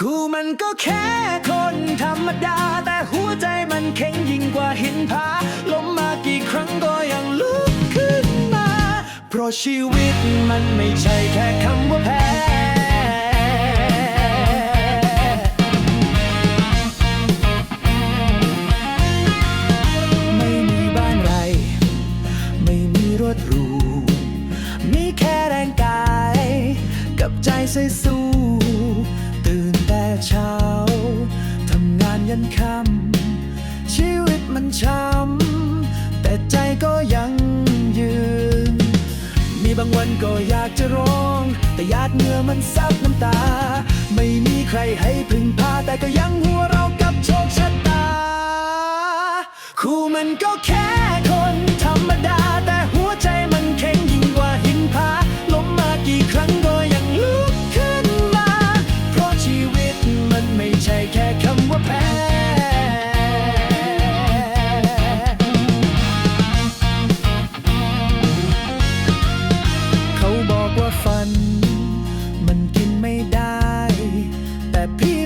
กูมันก็แค่คนธรรมดา แต่หัวใจมันแข็งยิ่งกว่าหินผาล้มมากี่ครั้งก็ยังลุกขึ้นมา เพราะชีวิตมันไม่ใช่แค่คำว่าแพ้รวดรูมีแค่แรงกาย กับใจใส่สู้ นคำชีวิตมันช้ำแต่ใจก็ยังยืน มีบางวันก็อยากจะร้อง แต่หยาดเหงื่อมันซับน้ำตา ไม่มีใครให้พึ่งพา แต่ก็ยังหัวเรากับโชคชะตา คู่มันก็แค่ happy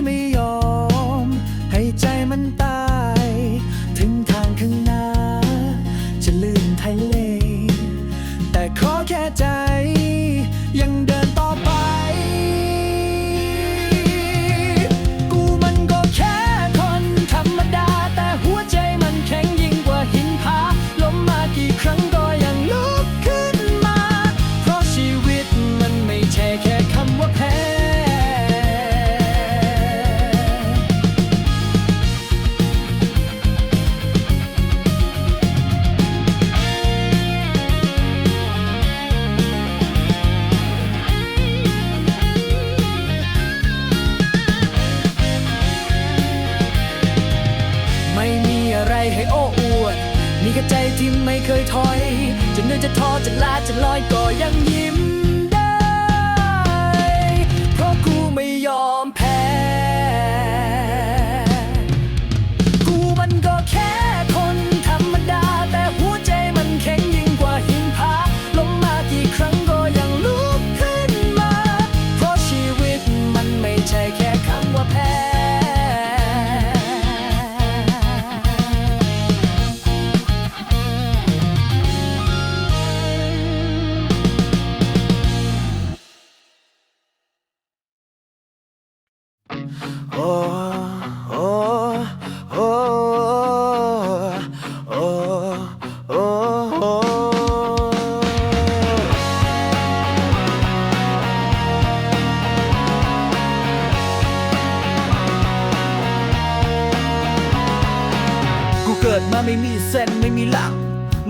มีกับใจที่ไม่เคยถอย จะเหนื่อยจะท้อจะลาจะลอยก็ยังยิ้ม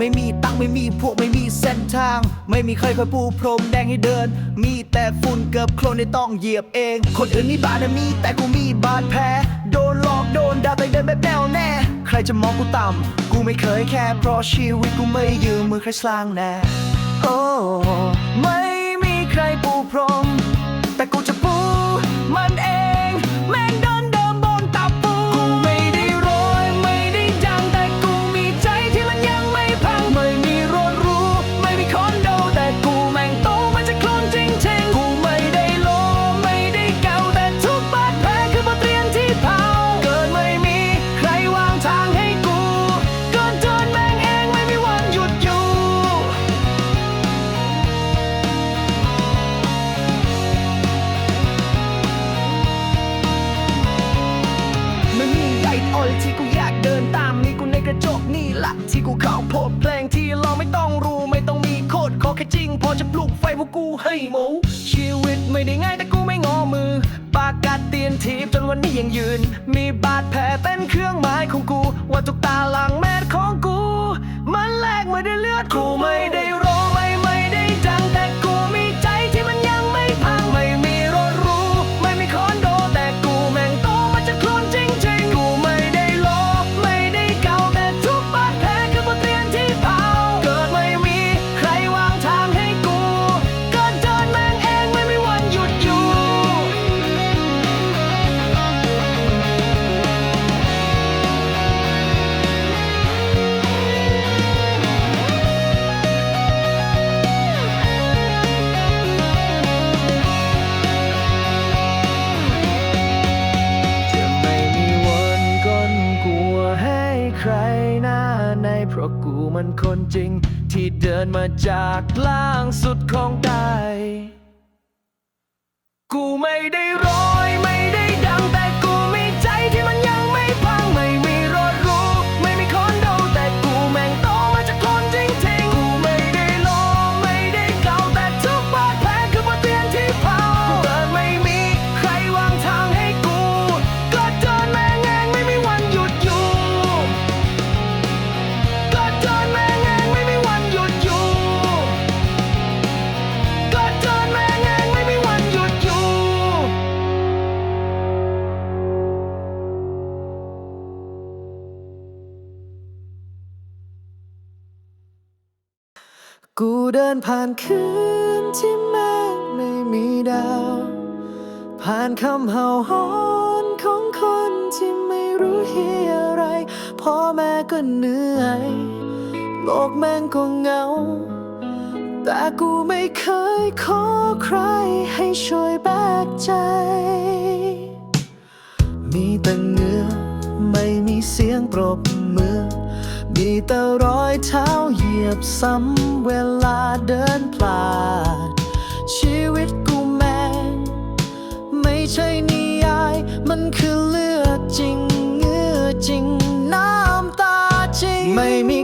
ไม่มีตังไม่มีพวกไม่มีเส้นทาง ไม่มีใครคอยปูพรมแดงให้เดิน มีแต่ฝุ่นเกือบโคลนในต้องเหยียบเอง คนอื่นมีบาดมีแต่กูมีบาดแผลโดนหลอกโดนด่าไปเดินแบบแนวแน่ ใครจะมองกูต่ำกูไม่เคยแค่เพราะชีวิตกูไม่ยืมมือใครสร้างแน่โอ้ไม่มีใครปูพรม แต่กูจะปูมันเอง come my day คนจริง ที่เดินมาจากล่างสุดของใจกูไม่ได้ร้อง กูเดินผ่านคืนที่แม้ไม่มีดาว ผ่านคำเห่าหอนของคนที่ไม่รู้เฮียอะไร พ่อแม่ก็เหนื่อย โลกแม่งก็เงา แต่กูไม่เคยขอใครให้ช่วยแบกใจ มีแต่เงือไม่มีเสียงปรบมือ มีแต่รอยเท้าเหยียบซ้ำเวลาเดินพลาด ชีวิตกูแม่งไม่ใช่นิยาย มันคือเลือดจริงเงือจริง น้ำตาจริง ไม่มี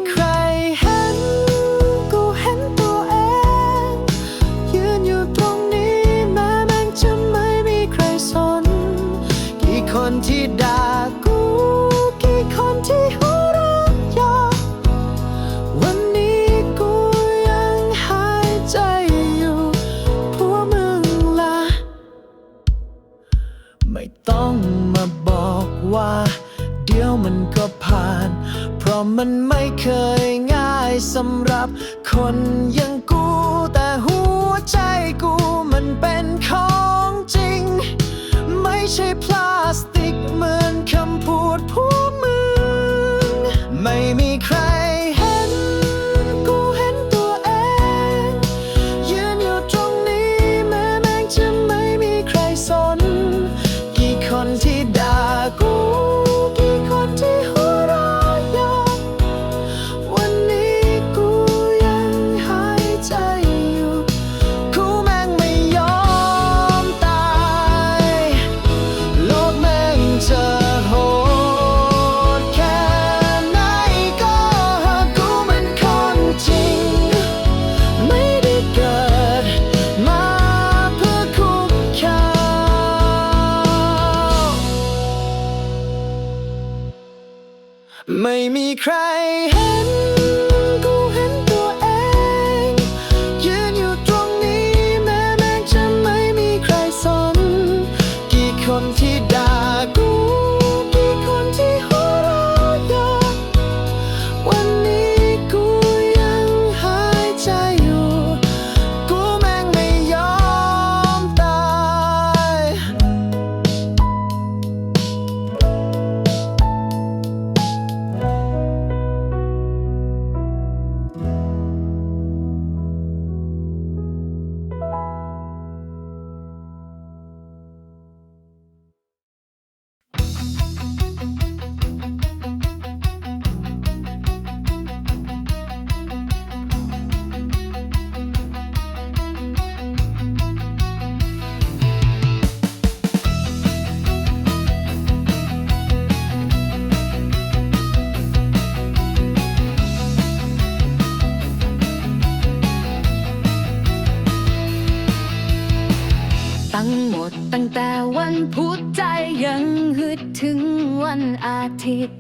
ทิตย์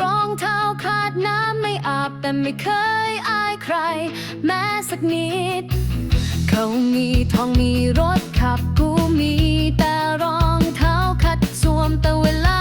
รองเท้าขาดน้ำไม่อาบแต่ไม่เคยอายใคร แม้สักนิด เขามีทองมีรถขับกูมีแต่รองเท้าขัดสวมแต่เวลา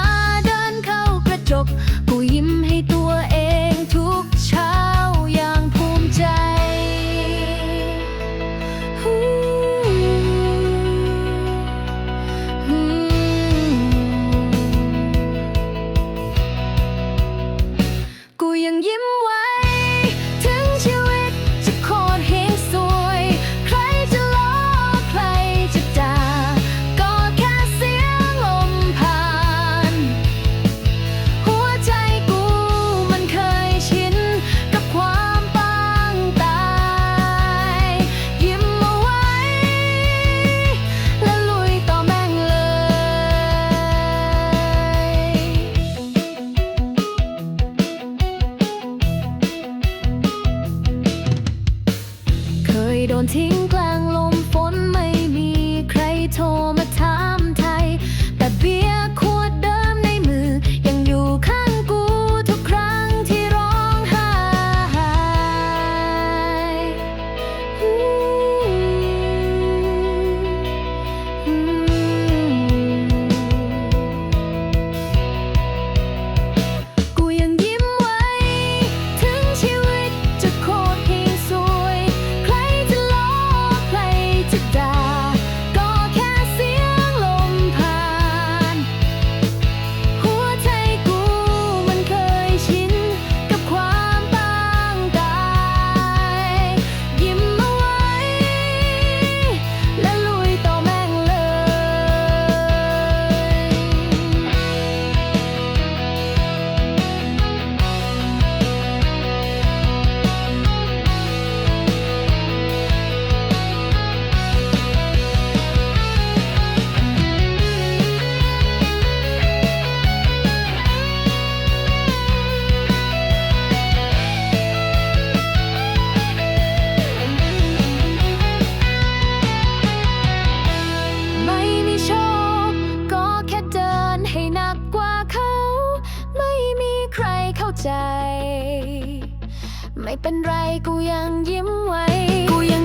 ไม่เป็นไรกูยังยิ้มไว้กูยัง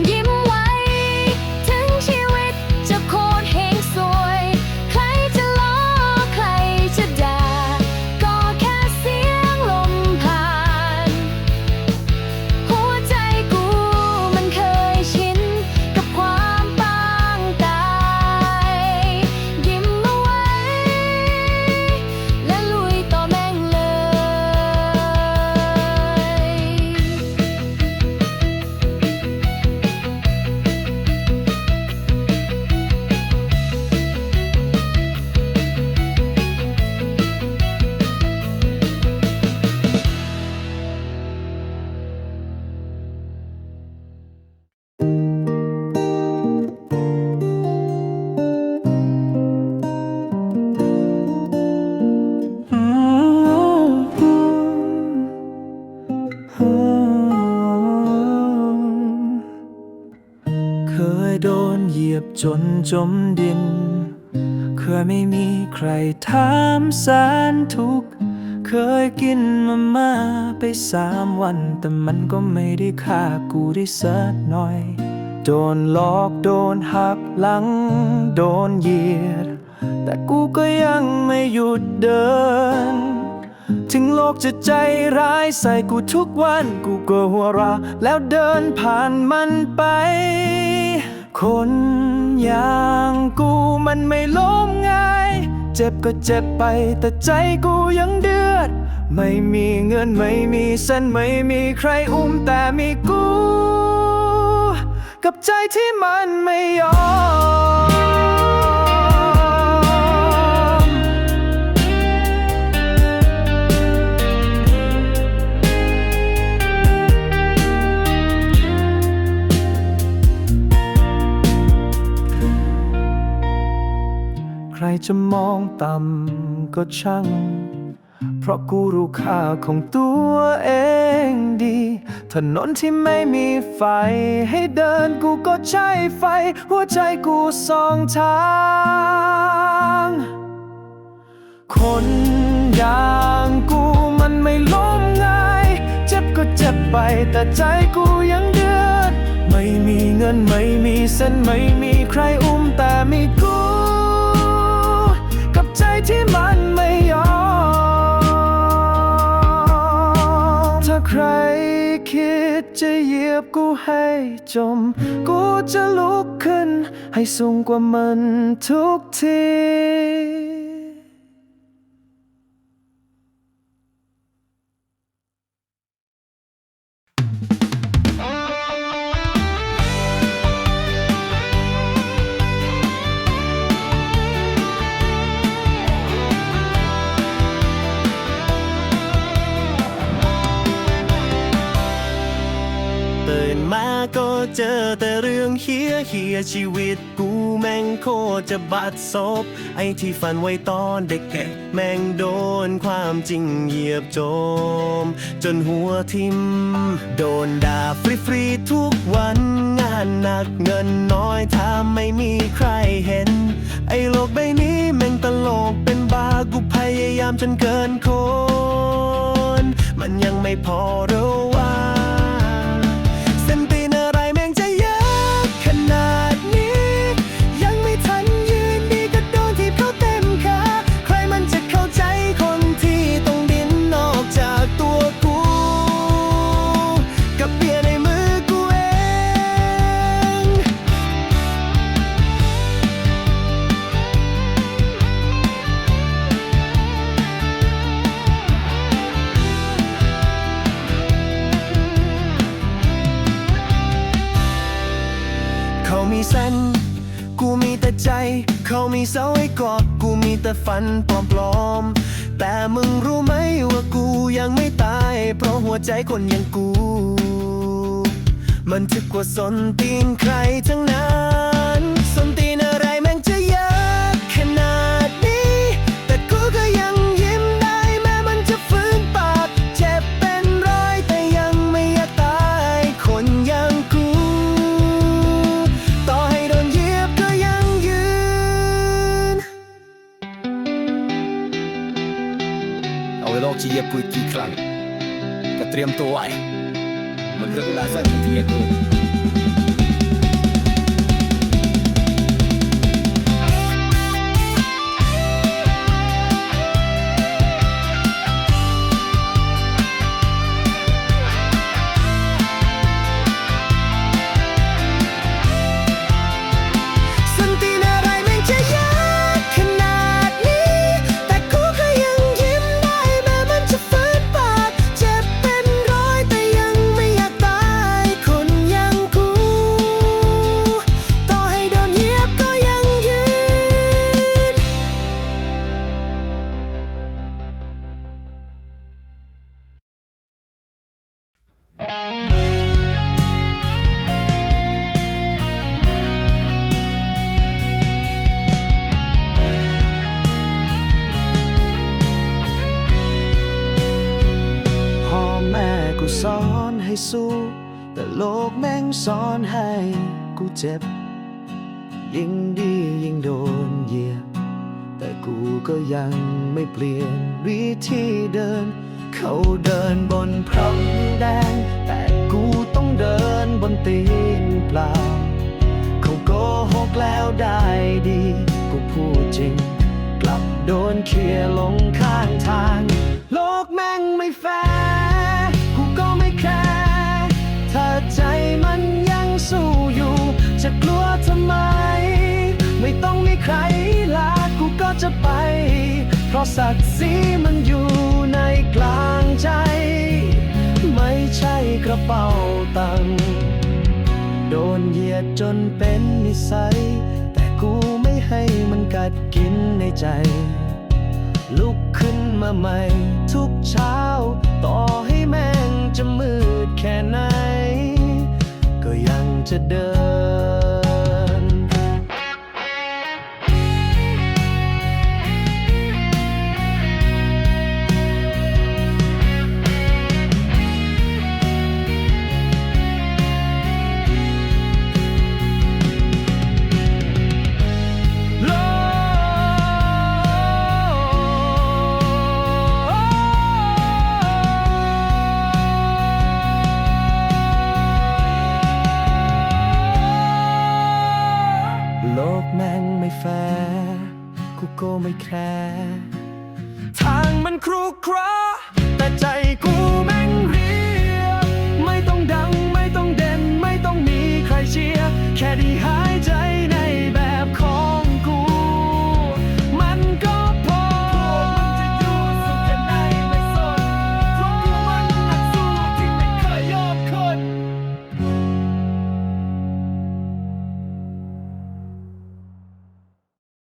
จนจมดิน เคยไม่มีใครถามสารทุก เคยกินมาม่าไปสามวัน แต่มันก็ไม่ได้ฆ่ากูได้สักหน่อย โดนหลอกโดนหักหลัง โดนเหยียด แต่กูก็ยังไม่หยุดเดิน ถึงโลกจะใจร้ายใส่กูทุกวัน กูก็หัวเราะแล้วเดินผ่านมันไปคน อย่างกูมันไม่ล้มง่าย เจ็บก็เจ็บไปแต่ใจกูยังเดือด ไม่มีเงินไม่มีเส้นไม่มีใครอุ้มแต่มีกู กับใจที่มันไม่ยอม จะมองต่ำก็ช่าง เพราะกูรู้ค่าของตัวเองดี ถนนที่ไม่มีไฟ ให้เดินกูก็ใช้ไฟ หัวใจกูสองทาง คนอย่างกูมันไม่ล้มง่าย เจ็บก็เจ็บไปแต่ใจกูยังเดือด ไม่มีเงินไม่มีเส้นไม่มีใครอุ้มแต่มีกู ที่มันไม่ยอม ถ้าใครคิดจะเหยียบกูให้จม กูจะลุกขึ้น ให้สูงกว่ามันทุกที แต่เรื่องเฮียเฮียชีวิตกูแม่งโคตรจะบัดซบ ไอ้ที่ฝันไว้ตอนเด็กแก่แม่งโดนความจริงเหยียบโจม จนหัวทิม โดนด่าฟรีๆทุกวันงานหนักเงินน้อยถ้าไม่มีใครเห็น ไอ้โลกใบนี้แม่งตลกเป็นบ้ากูพยายามจนเกินคน มันยังไม่พอหรื มีเสาให้กอดกูมีแต่ฝันปลอมๆ แต่มึงรู้ไหมว่ากูยังไม่ตาย เพราะหัวใจคนอย่างกู มันถึกกว่าสนตีนใครทั้งนั้น ជាពុជទីខ្លាំងក៏ត្រៀមតួឲ្យមិនដឹងឡើយសោះជាគូ แม่งสอนให้กูเจ็บ ยิ่งดียิ่งโดนเหยียบ แต่กูก็ยังไม่เปลี่ยนวิธีเดิน เขาเดินบนพรมแดง แต่กูต้องเดินบนตีนเปล่า เขาโกหกแล้วได้ดี กูพูดจริง กลับโดนเคลียร์ลงข้างทาง จะไป เพราะศักดิ์ศรีมันอยู่ในกลางใจ ไม่ใช่กระเป๋าตังค์โดนเหยียดจนเป็นนิสัย แต่กูไม่ให้มันกัดกินในใจ ลุกขึ้นมาใหม่ ทุกเช้า ต่อให้แม่งจะมืดแค่ไหน ก็ยังจะเดิน แคร์ทางมันครุขระ